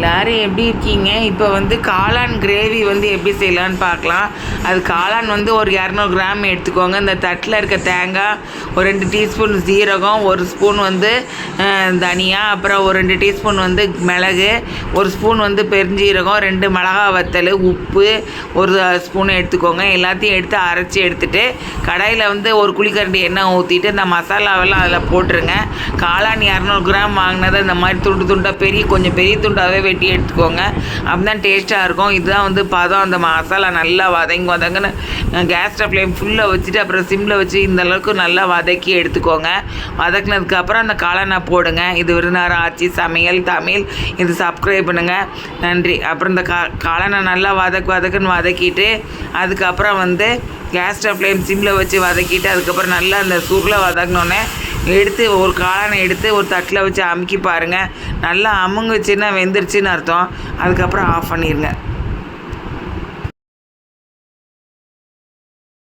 எல்லாரும் எப்படி இருக்கீங்க? இப்போ வந்து காளான் கிரேவி வந்து எப்படி செய்யலான்னு பார்க்கலாம். அது காளான் வந்து ஒரு இரநூறு கிராம் எடுத்துக்கோங்க. இந்த தட்டில் இருக்க தேங்காய் ஒரு ரெண்டு டீஸ்பூன் சீரகம் ஒரு ஸ்பூன் வந்து தனியா அப்புறம் ஒரு ரெண்டு டீஸ்பூன் வந்து மிளகு ஒரு ஸ்பூன் வந்து பெருஞ்சீரகம் ரெண்டு மிளகா வத்தல் உப்பு ஒரு ஸ்பூன் எடுத்துக்கோங்க. எல்லாத்தையும் எடுத்து அரைச்சி எடுத்துட்டு கடாயில் வந்து ஒரு குழிக்கரண்டி எண்ணெய் ஊற்றிட்டு இந்த மசாலாவெல்லாம் அதில் போட்டுருங்க. காளான் இரநூறு கிராம் வாங்கினதை இந்த மாதிரி துண்டு துண்டாக பெரிய கொஞ்சம் பெரிய துண்டாகவே வெட்டி எடுத்துக்கோங்க. அப்பதான் டேஸ்ட்டாக இருக்கும். இதுதான் வந்து பதம் அந்த மசாலா நல்லா வதங்கி வதங்கன்னு கேஸ் ஸ்டவ் ஃப்ளேம் ஃபுல்லாக வச்சுட்டு அப்புறம் சிம்மில் வச்சு இந்த அளவுக்கு நல்லா வதக்கி எடுத்துக்கோங்க. வதக்குனதுக்கப்புறம் அந்த காளானா போடுங்க. இது விருந்தாரம் ஆச்சு சமையல் தமிழ் இது சப்ஸ்கிரைப் பண்ணுங்கள் நன்றி. அப்புறம் இந்த கா காளானை நல்லா வதக்கு வதக்குன்னு வதக்கிட்டு அதுக்கப்புறம் வந்து கேஸ் ஸ்டவ் ஃப்ளேம் சிம்மில் வச்சு வதக்கிட்டு அதுக்கப்புறம் நல்லா அந்த சூப்பில் வதக்கினோன்னே எடுத்து ஒரு காளானை எடுத்து ஒரு தட்டில் வச்சு அமுக்கி பாருங்கள் நல்லா அமுங்குச்சுன்னா வெந்துருச்சுன்னு அர்த்தம். அதுக்கப்புறம் ஆஃப் பண்ணிடுங்க